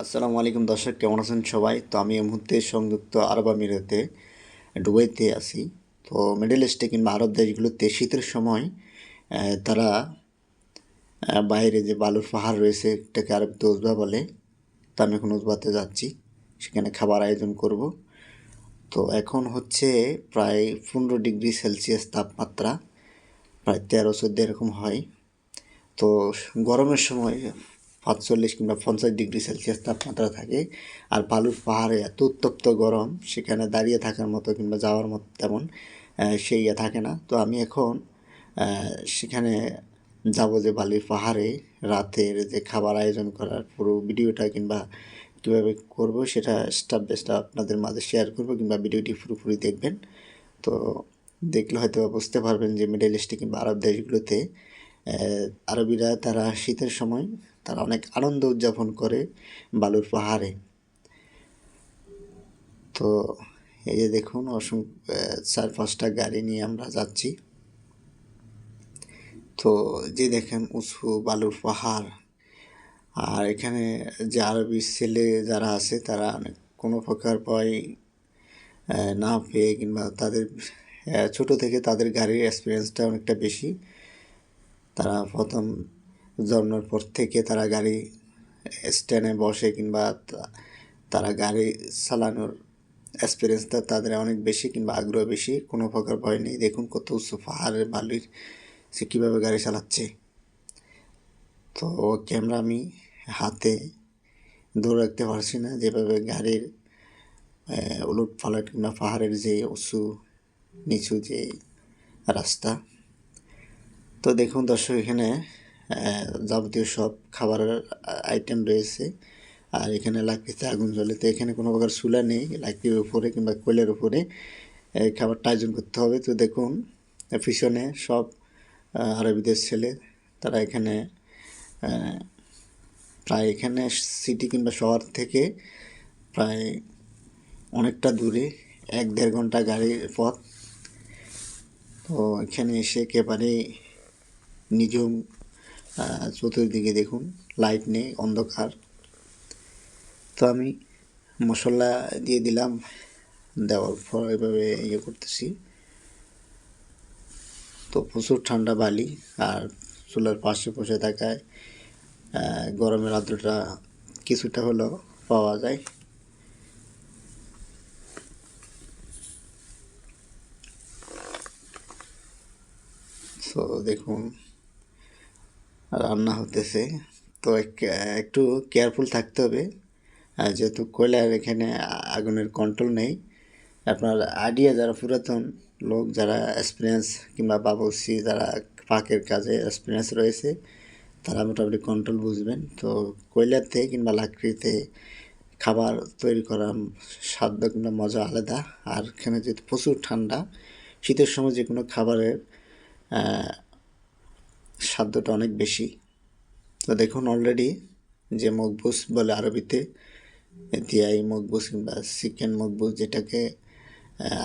আসসালামু আলাইকুম দর্শক, কেমন আছেন সবাই? তো আমি এই মুহূর্তে সংযুক্ত আরব আমিরাতে, দুবাইতে আছি। তো মিডল ইস্টে কিংবা আরব দেশগুলোতে শীতের সময় তারা বাইরে যে বালুর পাহাড় রয়েছে, এটাকে আরবিতে উজবা বলে, তো আমি এখন উজবাতে যাচ্ছি। সেখানে খাবার আয়োজন করব। তো এখন হচ্ছে প্রায় পনেরো ডিগ্রি সেলসিয়াস তাপমাত্রা, প্রায় তেরো চোদ্দ এরকম হয়। তো গরমের সময় পাঁচচল্লিশ কিংবা পঞ্চাশ ডিগ্রি সেলসিয়াস তাপমাত্রা থাকে আর বালুর পাহাড়ে এত উত্তপ্ত গরম, সেখানে দাঁড়িয়ে থাকার মতো কিংবা যাওয়ার মতো তেমন সেই ইয়ে থাকে না। তো আমি এখন সেখানে যাব যে বালির পাহাড়ে রাতের যে খাবার আয়োজন করার পুরো ভিডিওটা কিংবা কীভাবে করব সেটা স্টেপ বাই স্টেপ আপনাদের মাঝে শেয়ার করব কিংবা ভিডিওটি পুরোপুরি দেখবেন। তো দেখলে হয়তো বুঝতে পারবেন যে মিডল ইস্টে কিংবা আরব দেশগুলোতে আরবিরা তারা শীতের সময় তারা অনেক আনন্দ উদযাপন করে বালুর পাহাড়ে। তো এই যে দেখুন অসংখ্য চার পাঁচটা গাড়ি নিয়ে আমরা যাচ্ছি। তো যে দেখেন উঁচু বালুর পাহাড়। আর এখানে যে আরবি ছেলে যারা আছে, তারা অনেক কোনো প্রকার ভয় না পেয়ে কিংবা তাদের ছোট থেকে তাদের গাড়ির এক্সপিরিয়েন্সটা অনেকটা বেশি। তারা প্রথম জন্মের পর থেকে তারা গাড়ি স্ট্যান্ডে বসে কিংবা তারা গাড়ি চালানোর এক্সপিরিয়েন্সটা তাদের অনেক বেশি কিংবা আগ্রহ বেশি, কোনো প্রকার ভয় নেই। দেখুন কত উঁচু পাহাড়ের বালির সে কীভাবে গাড়ি চালাচ্ছে। তো ক্যামেরা আমি হাতে ধরে রাখতে পারছি না যেভাবে গাড়ির উলট পালট কিংবা পাহাড়ের যে উঁচু নিচু যে রাস্তা। তো দেখুন দর্শক, এখানে যাবতীয় সব খাবারের আইটেম রয়েছে। আর এখানে লাকড়িতে আগুন জ্বলে তো এখানে কোনো প্রকার চুলা নেই, লাকড়ির উপরে কিংবা কোয়েলের উপরে খাবারটা আয়োজন করতে হবে। তো দেখুন পিছনে সব আরবিদের ছেলে, তারা এখানে প্রায় এখানে সিটি কিংবা শহর থেকে প্রায় অনেকটা দূরে, এক দেড় ঘণ্টা গাড়ির পথ। তো এখানে এসে একেবারে নিঝুম চতুর্দিকে দেখুন লাইট নেই, অন্ধকার। তো আমি মশলা দিয়ে দিলাম, দেওয়ার পর এভাবে ইয়ে করতেছি। তো প্রচুর ঠান্ডা বালি, আর চুলার পাশে বসে থাকায় গরমের আদ্রটা কিছুটা হলেও পাওয়া যায়। তো দেখুন রান্না হতেছে। তো একটু কেয়ারফুল থাকতে হবে। যেহেতু কয়লার এখানে আগুনের কন্ট্রোল নেই, আপনার আইডিয়া যারা পুরাতন লোক, যারা এক্সপিরিয়েন্স কিংবা বাবুসি যারা পাকের কাজে এক্সপিরিয়েন্স রয়েছে, তারা মোটামুটি কন্ট্রোল বুঝবেন। তো কয়লাতে কিংবা লাকড়িতে খাবার তৈরি করার স্বাদ কিংবা মজা আলাদা। আর এখানে যেহেতু প্রচুর ঠান্ডা, শীতের সময় যে কোনো খাবারের স্বাদটা অনেক বেশি। তো দেখুন অলরেডি যে মকবুস বলে আরবিতে তিয়াই মকবুস কিংবা চিকেন মকবুস যেটাকে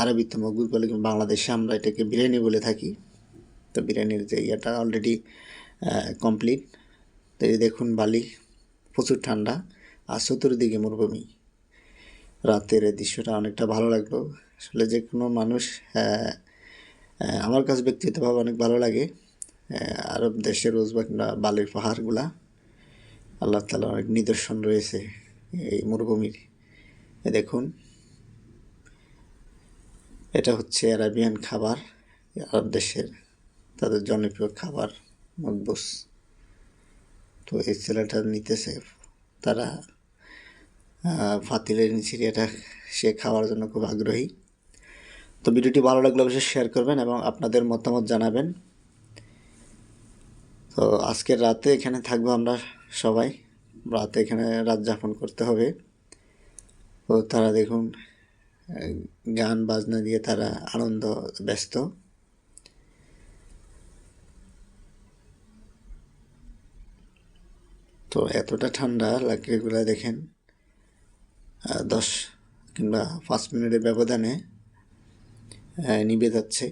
আরবিতে মকবুস বলে কিংবা বাংলাদেশে আমরা এটাকে বিরিয়ানি বলে থাকি। তো বিরিয়ানির যে ইয়েটা অলরেডি কমপ্লিট তো এই দেখুন বালি, প্রচুর ঠান্ডা। আর চতুর্দিকে মরুভূমি। রাতের এই দৃশ্যটা অনেকটা ভালো লাগল। আসলে যে কোনো মানুষ আমার কাছে ব্যক্তিগতভাবে অনেক ভালো লাগে। আরব দেশের রোজবা কিংবা বালির পাহাড়গুলা, আল্লাহ তালা অনেক নিদর্শন রয়েছে এই মরুভূমির। দেখুন, এটা হচ্ছে আরাবিয়ান খাবার, আরব দেশের তাদের জনপ্রিয় খাবার মকবুস তো এই ছেলেটা নিতেছে, তারা ফাতিলের নিচে এটা সে খাওয়ার জন্য খুব আগ্রহী। তো ভিডিওটি ভালো লাগলে অবশ্যই শেয়ার করবেন এবং আপনাদের মতামত জানাবেন। তো আজকের রাতে এখানে থাকব আমরা সবাই। রাতে এখানে রাত যাপন করতে হবে। তো তারা দেখুন গান, বাজনা দিয়ে তারা আনন্দ, ব্যস্ত। তো এতটা ঠান্ডা লাকড়িগুলা দেখেন দশ কিংবা পাঁচ মিনিটের ব্যবধানে নিভে যাচ্ছে।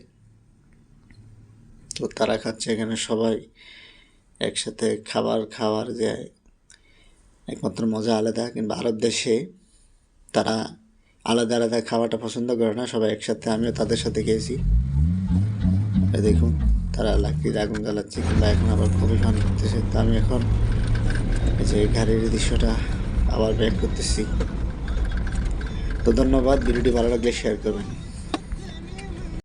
তো তারা খাচ্ছে এখানে সবাই। একসাথে খাবার খাওয়ার যে একমাত্র মজা আলাদা, কিংবা আরব দেশে তারা আলাদা আলাদা খাওয়াটা পছন্দ করে না, সবাই একসাথে, আমিও তাদের সাথে গিয়েছি দেখুন, তারা লাকড়ির আগুন জ্বালাচ্ছে, কিংবা এখন আবার খুবই ফান করতেছে। তো আমি এখন যে গাড়ির দৃশ্যটা আবার ব্যাক করতেছি। তো ধন্যবাদ, ভিডিওটি ভালো লাগলে শেয়ার করবেন।